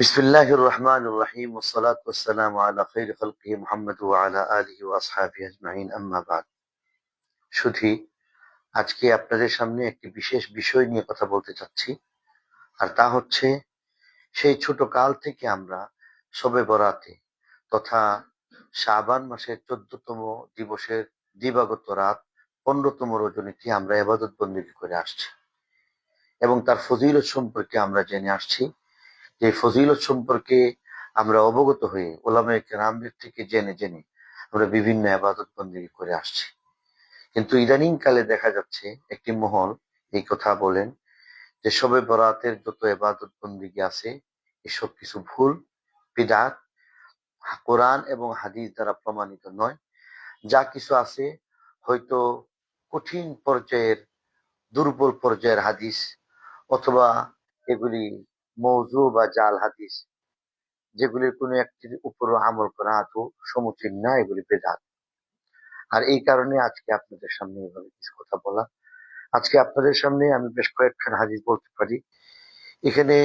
بسم الله الرحمن الرحيم والصلاة والسلام على خير خلقه محمد وعلى آله وأصحابه أجمعين أما بعد শুধু আজকে আপনাদের সামনে একটি বিশেষ বিষয় নিয়ে কথা বলতে চাচ্ছি আর তা হচ্ছে সেই ছোট কাল থেকে আমরা সবে বরাতে তথা শাবান মাসের চোদ্দতম দিবসের দিবাগত রাত পনেরোতম রজনীতে আমরা এবাদত বন্দী করে আসছি এবং তার ফজিলত সম্পর্কে আমরা জেনে আসছি যে ফজিলত সম্পর্কে আমরা অবগত হয়ে ওলামায়ে কেরামদের থেকে জেনে জেনে আমরা বিভিন্ন আবাদত বন্দী করে আসছি। কিন্তু ইদানিং কালে দেখা যাচ্ছে একটি মহল এই কথা বলেন যে সবে বরাতের যত এবাদত বন্দিগি আছে, এসব কিছু ভুল, বিদাত, কোরআন এবং হাদিস দ্বারা প্রমাণিত নয়। যা কিছু আছে হয়তো কঠিন পর্যায়ের, দুর্বল পর্যায়ের হাদিস অথবা এগুলি মৌজু বা জাল হাদিস যেগুলির কোনো একটির উপরও আমল করা আদৌ সমুচীন না, এগুলি বেদাত। আর এই কারণে আজকে আপনাদের সামনে এভাবে কিছু কথা বলা। আজকে আপনাদের সামনে আমি বেশ কয়েকখান হাদিস বলতে পারি। এখানে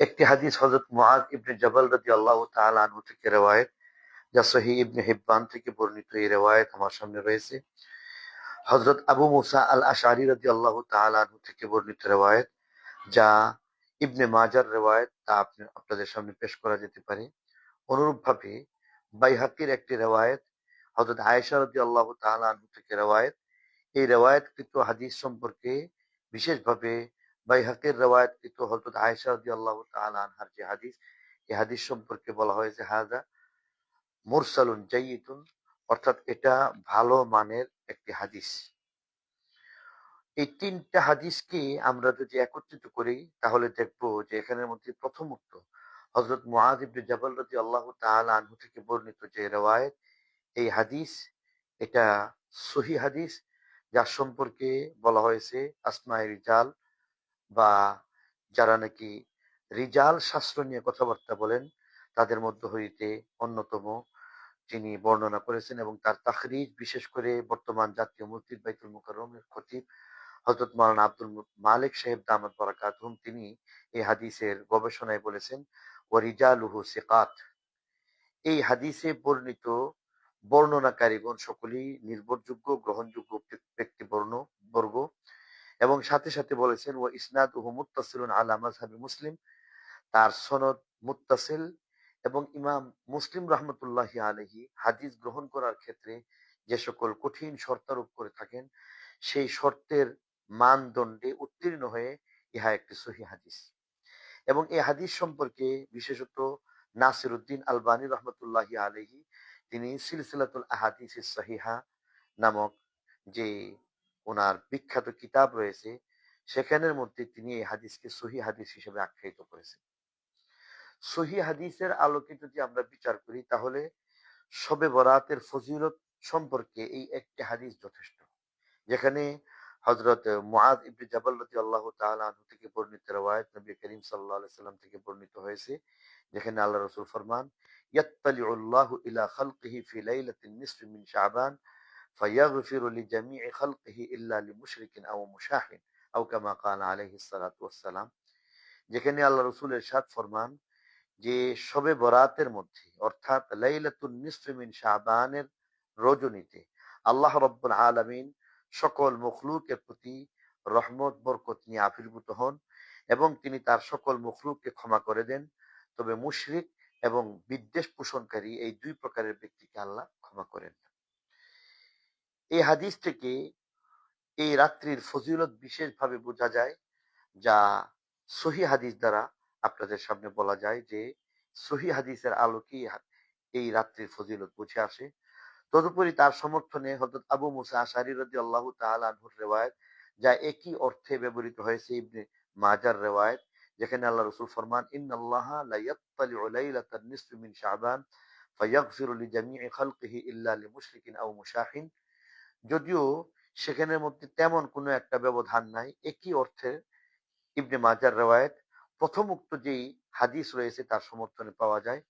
একটি হাদিস হজরত মুআজ ইবনে জবাল রাদি আল্লাহ আনহু থেকে রেওয়ায়েত, যা সহি ইবনে হিব্বান থেকে বর্ণিত এই রেওয়ায়েত আমার সামনে রয়েছে। হজরত আবু মুসা আল আশারি রাদি আল্লাহ আনহু থেকে বর্ণিত রেওয়ায়েত, যা ইবনে মাজার রেওয়ায়েত তা আপনি, আপনাদের সামনে পেশ করা যেতে পারে। অনুরূপভাবে বাইহাকির একটি রেওয়ায়েত হজরত আয়েশা রাদি আল্লাহ আনহু থেকে রেওয়ায়েত। এই রেওয়ায়তকৃত হাদিস সম্পর্কে বিশেষভাবে বাইহাকের রেওয়ায়তকৃত হজরত আয়েশা রাদি আল্লাহ আনহার যে হাদিস, এই হাদিস সম্পর্কে বলা হয়েছে হাজা মুরসালুন জাইয়িতুন অর্থাৎ এটা ভালো মানের একটি হাদিস। এই তিনটা হাদিসকে আমরা যদি একত্রিত করি, তাহলে দেখব যে এখানের মধ্যে প্রথমত হজরত মুআজ ইবনে জাবাল রাদি আল্লাহ তাআলা আনহু থেকে বর্ণিত যে রেওয়ায়ত, এই হাদিস, এটা সহি হাদিস, যার সম্পর্কে বলা হয়েছে আসমাই রিজাল বা যারা নাকি রিজাল শাস্ত্র নিয়ে কথাবার্তা বলেন, তাদের মধ্য হইতে অন্যতম যিনি বর্ণনা করেছেন এবং তার তাখরিজ, বিশেষ করে বর্তমান জাতীয় মসজিদ বাইতুল মুকাররমের খতিব হজরত মাওলানা আব্দুল মালিক সাহেব দামাত বারাকাতুহুম, তিনি এই হাদিসের গবেষণায় বলেছেন, ওয়ারিজালুহু সিকাত এই হাদিসে বর্ণিত বর্ণনাকারীগণ সকলেই নির্ভরযোগ্য, গ্রহণযোগ্য ব্যক্তি বর্ণ বর্গ এবং সাথে সাথে বলেছেন ও ইসনাদ মুত্তাসিলুন আলা মাযহাবি মুসলিম তার সনদ মুত্তাসিল এবং ইমাম মুসলিম রহমতুল্লাহ আলহি হাদিস গ্রহণ করার ক্ষেত্রে যে সকল কঠিন শর্তারোপ করে থাকেন, সেই শর্তের মানদণ্ডে উত্তীর্ণ হয়ে ইহা একটি সহি হাদিস। এবং এই হাদিস সম্পর্কে বিশেষত নাসির উদ্দিন আলবানী রহমতুল্লাহ আলহি তিনি সিলসিলাতুল আহাদিস সাহিহা নামক যে ওনার বিখ্যাত কিতাব রয়েছে, সেখানের মধ্যে তিনি এই হাদিসকে সহি হাদিস হিসেবে আখ্যায়িত করেছেন। সহি হাদিসের আলোকে যদি আমরা বিচার করি, তাহলে সবে বরাতের ফজিলত সম্পর্কে এই একটি হাদিস যথেষ্ট। যেখানে হজরত মুআজ ইবনে জাবাল রাদিয়াল্লাহু তাআলা আনহু থেকে বর্ণিত রওয়ায়াত নবী করিম আলাইহি সাল্লাম থেকে বর্ণিত হয়েছে, যেখানে আল্লাহ রাসূল ফরমান, ইয়াত্তালিউল্লাহু ইলা খালকিহি ফি লাইলাতিন নিসফি মিন শাবান, ফায়াগফিরু লিজামি'i খালকিহি ইল্লা লিমুশরিকিন আও মুশাহিন আও কামা ক্বালা আলাইহিস সালাতু ওয়াসসালাম। যেখানে আল্লাহ রাসূল ইরশাদ ফরমান, যে সবে বরাতের মধ্যে, অর্থাৎ লাইলাতুন নিসফি মিন শাবানের রজনীতে, আল্লাহ রাব্বুল আলামিন সকল মখলুকের প্রতি রহমত, বরকত নিয়ে আবির্ভূত হন এবং তিনি তার সকল মখলুককে ক্ষমা করে দেন। তবে মুশরিক এবং বিদ্বেষ পোষণকারী এই দুই প্রকারের ব্যক্তিকে আল্লাহ ক্ষমা করেন। এই হাদিস থেকে এই রাত্রির ফজিলত বিশেষভাবে বোঝা যায়, যা সহি হাদিস দ্বারা আপনাদের সামনে বলা যায় যে সহি হাদিসের আলোকেই এই রাত্রির ফজিলত বুঝে আসে। তদুপরি তার সমর্থনে হজরত আবু মুসা আশারি রাদি আল্লাহ তাহুর রেওয়ায়ত, যা একই অর্থে ব্যবহৃত হয়েছে ইবনে মাজার রেওয়ায়ত, যেখানে আল্লাহ রসুল ফরমান ইন আল্লাহ মিন যদিও সেখানের মধ্যে তেমন কোনো একটা ব্যবধান নাই, একই অর্থে ইবনে মাজার রেওয়ায়ত প্রথম উক্ত যেই হাদিস রয়েছে তার সমর্থনে পাওয়া যায়।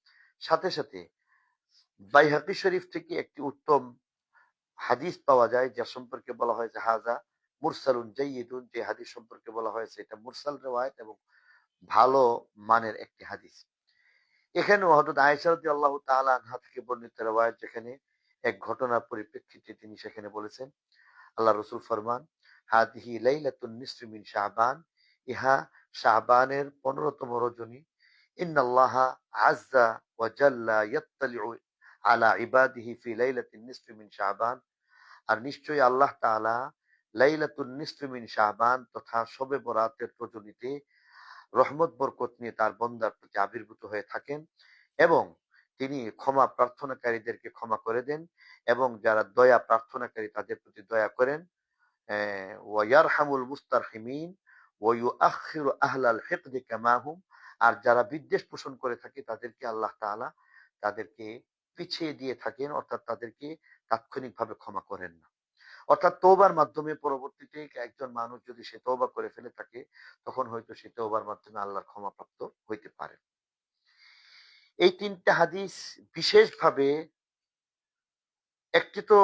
সাথে সাথে বাইহাকি শরীফ থেকে একটি উত্তম হাদিস পাওয়া যায়, যা সম্পর্কে বলা হয়েছে হাজা মুরসালুন জাইয়িদুন যে হাদিস সম্পর্কে বলা হয়েছে, এটা মুরসাল রেওয়ায়ত এবং ভালো মানের একটি হাদিস। এখানেও হজরত আয়েশা রাদিয়াল্লাহু তাআলা আনহা থেকে বর্ণিত রওয়ায়াত, যেখানে এক ঘটনার পরিপ্রেক্ষিতে তিনি সেখানে বলেছেন আল্লাহ রসুল ফরমান হাদিহি লাইলাতুন নিসফি শাবান ইহা শাবানের পনেরোতম রজনী, ইন্নাল্লাহা আজ্জা ওয়া জাল্লা ইয়াত্তালিউ আলা ইবাদিহি ফি লাইলাতিন নিসফি মিন শাবান। আর নিশ্চয়ই আল্লাহ তাআলা লাইলাতুন নিসফি মিন শাবান তথা শবে বরাতের রহমত, বরকত নিয়ে তার প্রতি আবির্ভূত হয়ে থাকেন এবং তিনি ক্ষমা প্রার্থনাকারীদেরকে ক্ষমা করে দেন এবং যারা দয়া প্রার্থনাকারী তাদের প্রতি দয়া করেন। ওয়ারহামুল মুস্তারহিমিন ওয়ুআখিরু আহলাল হিকদি কামাহুম আর যারা বিদ্বেষ পোষণ করে থাকে তাদেরকে আল্লাহ তাআলা তাদেরকে পিছিয়ে দিয়ে থাকেন, অর্থাৎ তাদেরকে তাৎক্ষণিকভাবে ক্ষমা করেন না। অর্থাৎ তৌবার মাধ্যমে পরবর্তীতে একজন মানুষ যদি সে তৌবা করে ফেলে থাকে, তখন হয়তো সে তৌবার মাধ্যমে আল্লাহর ক্ষমাপ্রাপ্ত হইতে পারে। এই তিনটা হাদিস বিশেষভাবে একটি তো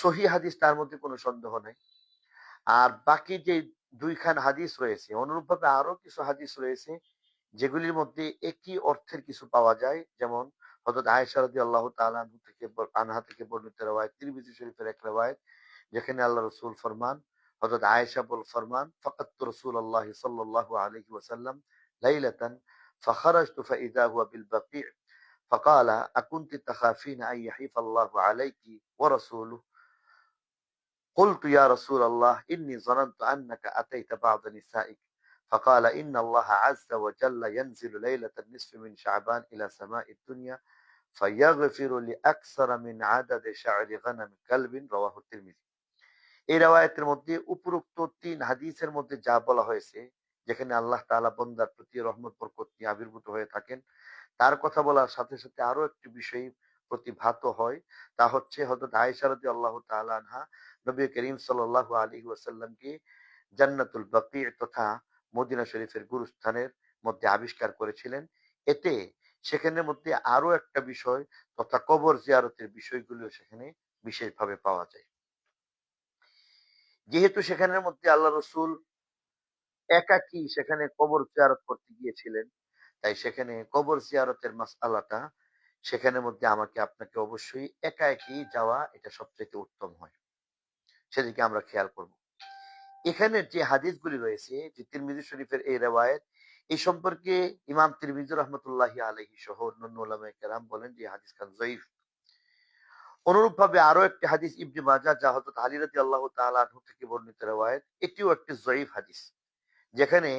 সহি হাদিস, তার মধ্যে কোনো সন্দেহ নাই। আর বাকি যে দুইখান হাদিস রয়েছে, অনুরূপভাবে আরও কিছু হাদিস রয়েছে, যেগুলির মধ্যে একই অর্থের কিছু পাওয়া যায়। যেমন হযরত আয়েশা রাদিয়াল্লাহু তাআলা আনহু থেকে আনহা থেকে বর্ণিত রওয়ায়াত তিরমিজি শরীফের এক রওয়ায়াত যেখানে আল্লাহ রাসূল ফরমান হযরত আয়েশা বল ফরমান ফাকাত রাসূলুল্লাহ সাল্লাল্লাহু আলাইহি ওয়াসাল্লাম লাইলাতান فخرجت فإذا هو بالبقيع فقال أكنت تخافين أن يحيف الله عليك ورسوله قلت يا رسول الله إني ظننت أنك أتيت بعض نسائك فقال إن الله عز وجل ينزل ليلة النصف من شعبان إلى سماء الدنيا এই মধ্যে তিন হাদিসের মধ্যে যা বলা হয়েছে, যেখানে আল্লাহ তালা বন্দার প্রতি রহমত আবির্ভূত হয়ে থাকেন, তার কথা বলার সাথে সাথে আরও একটি বিষয় প্রতিভাত হয়, তা হচ্ছে হজরত আয়সারদি আল্লাহ তালানহা নবী করিম সাল আলী ওয়াসাল্লামকে জান্নাতুল বাকির তথা মদিনা শরীফের গুরুস্থানের মধ্যে আবিষ্কার করেছিলেন। এতে সেখানের মধ্যে আরও একটা বিষয় তথা কবর জিয়ারতের বিষয়গুলো সেখানে বিশেষভাবে পাওয়া যায়। যেহেতু সেখানের মধ্যে আল্লাহ রসুল একাকি সেখানে কবর জিয়ারত করতে গিয়েছিলেন, তাই সেখানে কবর জিয়ারতের মাসালাটা সেখানের মধ্যে আমাকে, আপনাকে অবশ্যই একা একই যাওয়া এটা সবচেয়ে উত্তম হয়। সেদিকে আমরা খেয়াল করব। এখানে যে হাদিসগুলি রয়েছে, যে তিরমিজি শরীফের এই রেওয়ায়ত এই সম্পর্কে ইমাম তিরমিজি রহমতুল্লাহ আলহি সহ অন্যান্য কেরাম বলেন যে হাদিস খান জয়ীফ অনুরূপ ভাবে আরও একটি হাদিস ইবনে মাজা যা হযরত আলী রাদিয়াল্লাহু তাআলা আনহু থেকে বর্ণিত রেওয়ায়ত, এটিও একটি জয়ীফ হাদিস, যেখানে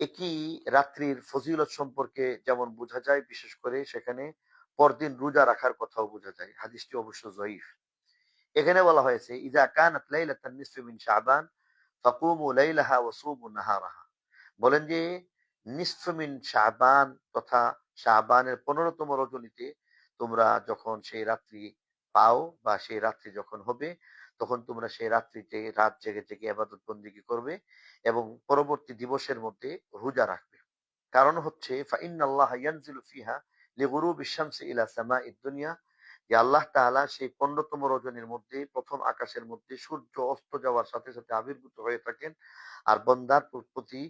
একই রাত্রির ফজিলত সম্পর্কে যেমন বোঝা যায়, বিশেষ করে সেখানে পরদিন রোজা রাখার কথাও বোঝা যায়। হাদিসটি অবশ্য জয়ীফ এখানে বলা হয়েছে ইজা কানাত লাইলাতান নিসফি মিন শাবান, ফাকুমু লাইলাহা ওয়া সুমু নাহারাহা। বলেন যে নিসফ মিন শাবান তথা শাবানের 15তম রজনীতে তোমরা যখন সেই রাত্রি পাও বা সেই রাত্রি যখন হবে, তখন তোমরা সেই রাত্রিতে রাত জেগে জেগে আবাদত বন্দিগি করবে এবং পরবর্তী দিবসের মধ্যে রোজা রাখবে। কারণ হচ্ছে আল্লাহ তাআলা সেই পনেরোতম রজনীর মধ্যে, প্রথম আকাশের মধ্যে সূর্য অস্ত যাওয়ার সাথে সাথে আবির্ভূত হয়ে থাকেন। আর বন্দার প্রতি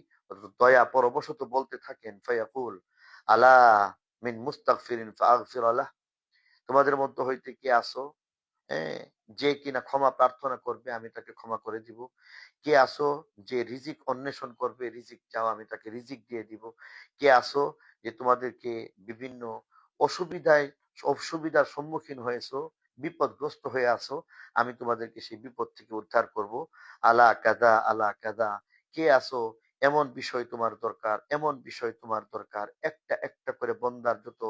দয়া পরবশত বলতে থাকেন, ফায়াকুল, আলা মিন মুস্তাগফিরিন ফাগফির আলাহ তোমাদের মধ্য হইতে কে আসো? যে কিনা ক্ষমা প্রার্থনা করবে, আমি তাকে ক্ষমা করে দিব। কে আসো? যে রিজিক অন্বেষণ করবে, রিজিক চাও, আমি তাকে রিজিক দিয়ে দিব। কে আসো? যে তোমাদেরকে বিভিন্ন অসুবিধায়, অসুবিধার সম্মুখীন হয়েছো, বিপদগ্রস্ত হয়ে আসো আমি তোমাদেরকে সেই বিপদ থেকে উদ্ধার করব। আলা কাদা আলা কাদা, কে আসো? এমন বিষয় তোমার দরকার, এমন বিষয় তোমার দরকার, একটা একটা করে বন্দার যত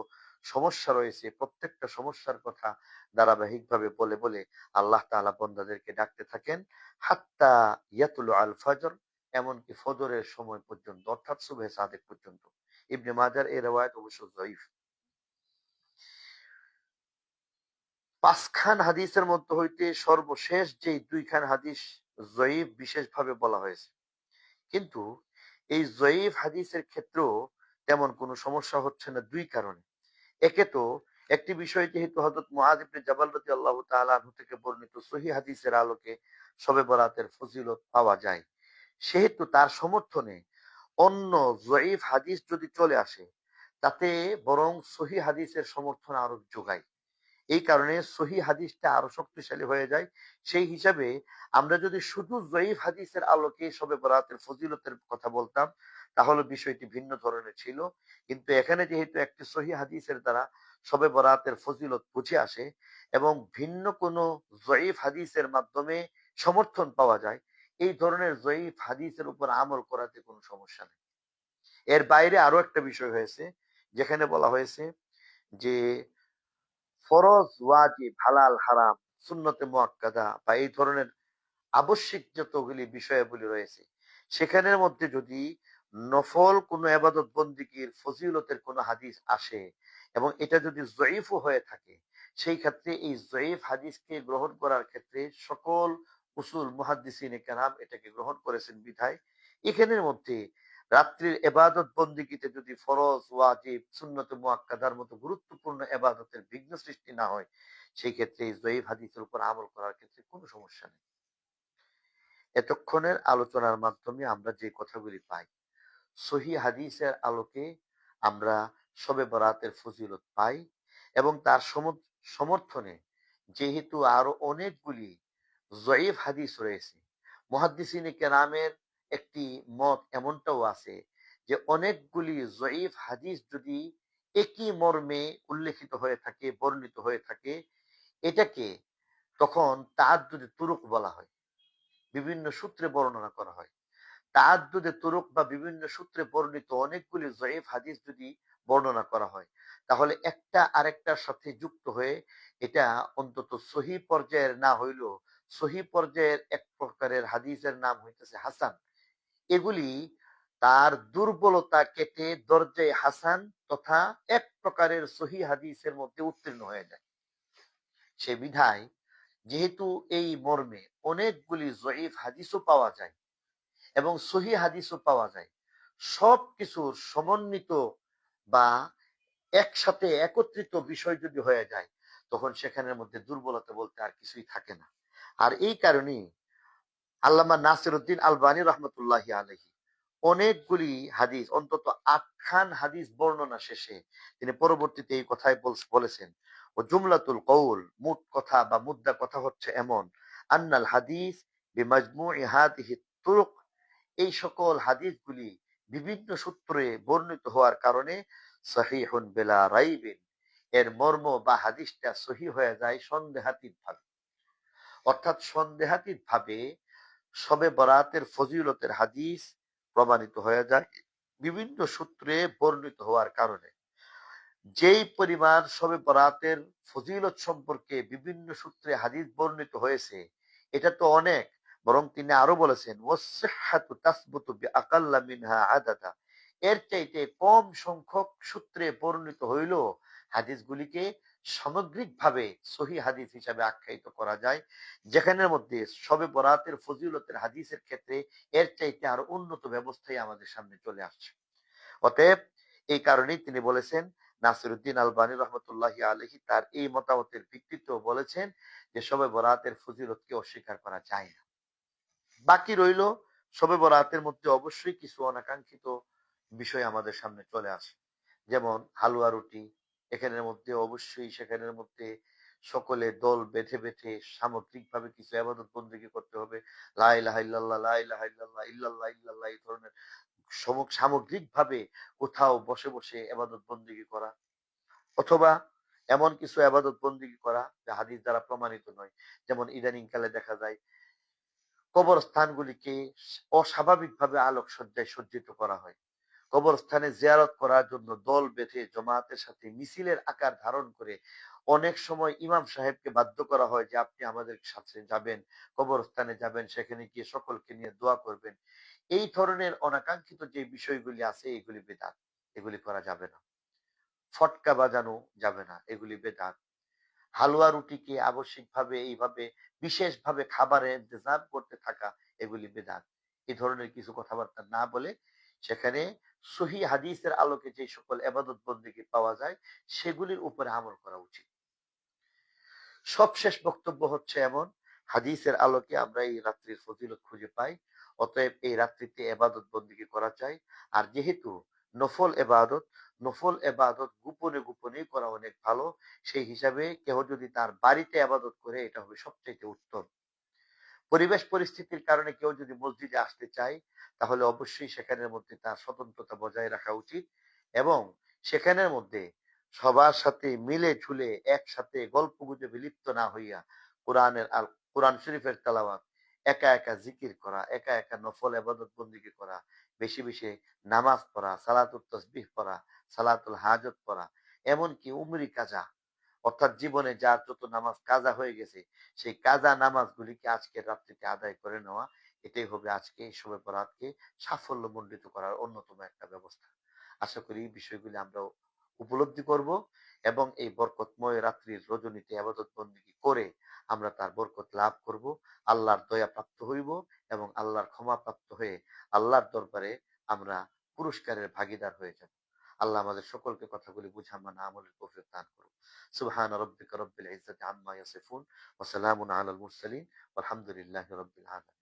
সমস্যা রয়েছে, প্রত্যেকটা সমস্যার কথা ধারাবাহিকভাবে বলে বলে আল্লাহ তাআলা বন্দাদেরকে ডাকতে থাকেন। হাত্তা ইয়াতুল আল ফজর, এমনকি ফজরের সময় পর্যন্ত, অর্থাৎ সুবহে সাদেক পর্যন্ত। ইবনে মাজার এই রেওয়ায়ত অবশ্য জয়ীফ। পাঁচখান হাদিসের মধ্যে হইতে সর্বশেষ যে দুইখান হাদিস জয়ীফ বিশেষভাবে বলা হয়েছে। কিন্তু এই জয়ীফ হাদিসের ক্ষেত্রেও তেমন কোনো সমস্যা হচ্ছে না দুই কারণে। একে তো একটি বিষয় যেহেতু হজরত মুআজ ইবনে জাবাল রাদিয়াল্লাহু তাআলা থেকে বর্ণিত সহি হাদিসের আলোকে সবে বরাতের ফজিলত পাওয়া যায়। সেহেতু তার সমর্থনে অন্য জয়ীফ হাদিস যদি চলে আসে, তাতে বরং সহি হাদিসের সমর্থন আরও যোগায় এই কারণে সহি হাদিসটা আরও শক্তিশালী হয়ে যায়। সেই হিসাবে আমরা যদি শুধু জয়ীফ হাদিসের আলোকে সবে বরাতের ফজিলতের কথা বলতাম, তাহলে বিষয়টি ভিন্ন ধরনের ছিল। কিন্তু এখানে যেহেতু একটি সহি হাদিসের দ্বারা সবে বরাতের ফজিলত বুঝে আসে এবং ভিন্ন কোনো জয়ীফ হাদিসের মাধ্যমে সমর্থন পাওয়া যায়, এই ধরনের জয়ীফ হাদিসের উপর আমল করাতে কোনো সমস্যা নেই। এর বাইরে আরও একটা বিষয় হয়েছে, যেখানে বলা হয়েছে যে ফরজ, ওয়াজিব, হালাল, হারাম, সুন্নতে মুআক্কাদা বা এই ধরনের আবশ্যিক যতগুলি বিষয়াবলী রয়েছে, সেখানের মধ্যে যদি নফল কোনো আবাদত বন্দিগির ফজিলতের কোনো হাদিস আসে এবং এটা যদি জয়ীফও হয়ে থাকে, সেই ক্ষেত্রে এই জয়ীফ হাদিসকে গ্রহণ করার ক্ষেত্রে সকল উসুল কেরাম এটাকে গ্রহণ করেছেন বিধায়। এখানের মধ্যে রাত্রির এবাদত বন্দিগিতে যদি ফরজ, ওয়াজিব, সুন্নত মুআক্কাদার মতো গুরুত্বপূর্ণ এবাদতের বিঘ্ন সৃষ্টি না হয় সেই ক্ষেত্রে এই জয়ীফ হাদিসের উপর আমল করার ক্ষেত্রে কোনো সমস্যা নেই। এতক্ষণের আলোচনার মাধ্যমে আমরা যে কথাগুলি পাই, সহি হাদিসের আলোকে আমরা সবে বরাতের ফজিলত পাই এবং তার সম- সমর্থনে যেহেতু আরও অনেকগুলি জয়ীফ হাদিস রয়েছে, মহাদ্দিসিনে কেরামের একটি মত এমনটাও আছে যে, অনেকগুলি জয়ীফ হাদিস যদি একই মর্মে উল্লেখিত হয়ে থাকে, বর্ণিত হয়ে থাকে, এটাকে তখন তার যদি তুরুক বলা হয়। বিভিন্ন সূত্রে বর্ণনা করা হয়। তাহাদ্দুদে তুরুক বা বিভিন্ন সূত্রে বর্ণিত অনেকগুলি জয়ীফ হাদিস যদি বর্ণনা করা হয়, তাহলে একটা আরেকটার সাথে যুক্ত হয়ে এটা অন্তত সহি পর্যায়ের না হইলেও সহি পর্যায়ের এক প্রকারের হাদিসের নাম হইতেছে হাসান। এগুলি তার দুর্বলতা কেটে দরজায় হাসান তথা এক প্রকারের সহি হাদিসের মধ্যে উত্তীর্ণ হয়ে যায়। সে বিধায় যেহেতু এই মর্মে অনেকগুলি জয়ীফ হাদিসও পাওয়া যায় এবং সহি হাদিসও পাওয়া যায়, সব কিছুর সমন্বিত বা একসাথে একত্রিত বিষয় যদি হয়ে যায়, তখন সেখানের মধ্যে দুর্বলতা বলতে আর কিছুই থাকে না। আর এই কারণেই আল্লামা নাসির উদ্দিন আলবানী রহমতুল্লাহ আলহী অনেকগুলি হাদিস, অন্তত আটখান হাদিস বর্ণনা শেষে তিনি পরবর্তীতে এই কথাই বলেছেন, ও জুমলাতুল কৌল মুট কথা বা মুদ্রা কথা হচ্ছে এমন, আন্নাল হাদিস বিমাজমুই হাদিহি তুরুক। এই সকল হাদিসগুলি বিভিন্ন সূত্রে বর্ণিত হওয়ার কারণে সহি সহিহুন বেলা রাইবিন, এর মর্ম বা হাদিসটা সহি হয়ে যায় সন্দেহাতীত ভাবে অর্থাৎ সন্দেহাতীত ভাবে সবে বরাতের ফজিলতের হাদিস প্রমাণিত হয়ে যায়, বিভিন্ন সূত্রে বর্ণিত হওয়ার কারণে। যেই পরিমাণ সবে বরাতের ফজিলত সম্পর্কে বিভিন্ন সূত্রে হাদিস বর্ণিত হয়েছে, এটা তো অনেক, বরং তিনি আরও বলেছেন আদাদা। এর চাইতে কম সংখ্যক সূত্রে বর্ণিত হইল হাদিসগুলিকে সামগ্রিকভাবে সহি হাদিস হিসাবে আখ্যায়িত করা যায়, যেখানের মধ্যে সবে বরাতের ফজিলতের হাদিসের ক্ষেত্রে এর চাইতে আরও উন্নত ব্যবস্থাই আমাদের সামনে চলে আসছে। অতএব এই কারণেই তিনি বলেছেন, নাসিরুদ্দিন আলবানী রহমতুল্লাহ আলহী তার এই মতামতের ভিত্তিতে বলেছেন যে সবে বরাতের ফজিলতকে অস্বীকার করা যায় না। বাকি রইল, সবে বরাতের মধ্যে অবশ্যই কিছু অনাকাঙ্ক্ষিত বিষয় আমাদের সামনে চলে আসে। যেমন হালুয়া রুটি এখানের মধ্যে অবশ্যই সেখানের মধ্যে সকলে দল বেঁধে বেঁধে সামগ্রিক ভাবে কিছু আবাদত বন্দী করতে হবে। লাইলাহ ইল্লাল্লাহ লাইলাহ ইল্লাল্লাহ ইল্লাল্লাহ ইল্লাল্লাহ এই ধরনের সামগ্রিক ভাবে কোথাও বসে বসে আবাদত বন্দী করা অথবা এমন কিছু আবাদত বন্দী করা যা হাদিস দ্বারা প্রমাণিত নয়। যেমন ইদানিং কালে দেখা যায় কবর কবরস্থানগুলিকে অস্বাভাবিকভাবে আলোকসজ্জায় সজ্জিত করা হয়। কবরস্থানে জিয়ারত করার জন্য দল বেঁধে জমাতের সাথে মিছিলের আকার ধারণ করে অনেক সময় ইমাম সাহেবকে বাধ্য করা হয় যে আপনি আমাদের সাথে যাবেন, কবরস্থানে যাবেন, সেখানে গিয়ে সকলকে নিয়ে দোয়া করবেন। এই ধরনের অনাকাঙ্ক্ষিত যে বিষয়গুলি আছে, এগুলি বেদাত। এগুলি করা যাবে না। ফটকা বাজানো যাবে না। এগুলি বেদাত। হালুয়া রুটিকে আবশ্যিকভাবে এইভাবে বিশেষভাবে খাবারের ইন্তজাম করতে থাকা, এগুলি বেদাত। এই ধরনের কিছু কথাবার্তা না বলে সেখানে সহি হাদিসের আলোকে যে সকল এবাদত বন্দীকে পাওয়া যায়, সেগুলির উপরে আমল করা উচিত। সবশেষ বক্তব্য হচ্ছে এমন, হাদিসের আলোকে আমরা এই রাত্রির ফজিলত খুঁজে পাই, অতএব এই রাত্রিতে এবাদত বন্দীকে করা চাই। আর যেহেতু নফল এবাদত নফল এবাদত গোপনে গোপনে করা অনেক ভালো, সেই হিসাবে কেউ যদি তার বাড়িতে আবাদত করে, এটা হবে সবচেয়ে উত্তম। পরিবেশ পরিস্থিতির কারণে কেউ যদি মসজিদে আসতে চায়, তাহলে অবশ্যই সেখানের মধ্যে তার স্বতন্ত্রতা বজায় রাখা উচিত এবং সেখানের মধ্যে সবার সাথে মিলে ঝুলে একসাথে গল্প গুজবে লিপ্ত না হইয়া কোরআনের আল, কোরআন শরীফের তালাওয়াত, একা একা জিকির করা, একা একা নফল আবাদত বন্দিকে করা, বেশি বেশি নামাজ পড়া সালাতুল তসবিহ পড়া, সালাতুল হাজত পড়া, এমনকি উমরি কাজা অর্থাৎ জীবনে যার যত নামাজ কাজা হয়ে গেছে, সেই কাজা নামাজগুলিকে আজকের রাত্রিতে আদায় করে নেওয়া, এটাই হবে আজকে শবে বরাতকে সাফল্য মণ্ডিত করার অন্যতম একটা ব্যবস্থা। আশা করি এই বিষয়গুলি আমরা উপলব্ধি করব এবং এই বরকতময় রাত্রির রজনীতে আবাদত বন্দী করে আমরা তার বরকত লাভ করব। আল্লাহর দয়া প্রাপ্ত হইব এবং আল্লাহর ক্ষমা প্রাপ্ত হয়ে আল্লাহর দরবারে আমরা পুরস্কারের ভাগিদার হয়ে যাব। আল্লাহ আমাদের সকলকে কথাগুলি বুঝা, মানা, আমলের তৌফিক দান করুন সুবহান রাব্বিকা রব্বিল ইজ্জাতি আম্মা ইয়াসিফুন ওয়া সালামুন আলাল মুরসালিন। ওয়ালহামদুলিল্লাহি রব্বিল আলামিন।